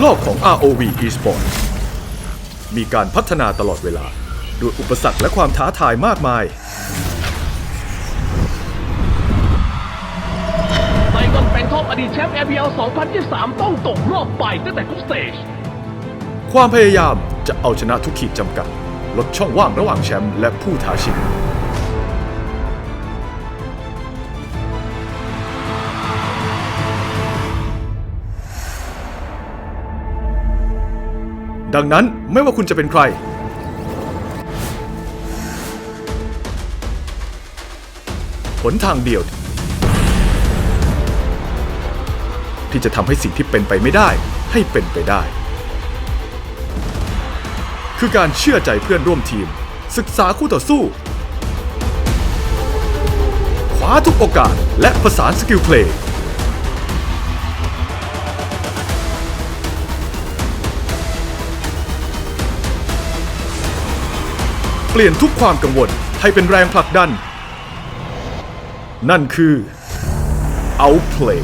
โลกของ ROV Esports มีการพัฒนาตลอดเวลา ด้วยอุปสรรคและความท้าทายมากมายไซกอนเป็นท็อปอดีตแชมป์ APL 2023 ต้องตกรอบไปตั้งแต่กรุ๊ปสเตจ ความพยายามจะเอาชนะทุกขีดจำกัด ลดช่องว่างระหว่างแชมป์และผู้ท้าชิง ดังนั้นไม่ว่าคุณจะเป็นใครหนทางเดียว ที่จะทำให้สิ่งที่เป็นไปไม่ได้ให้เป็นไปได้ คือการเชื่อใจเพื่อนร่วมทีม ศึกษาคู่ต่อสู้คว้าทุกโอกาสและประสานสกิลเพลย์ เปลี่ยนทุกความกังวลให้เป็นแรงผลักดัน นั่นคือ Outplay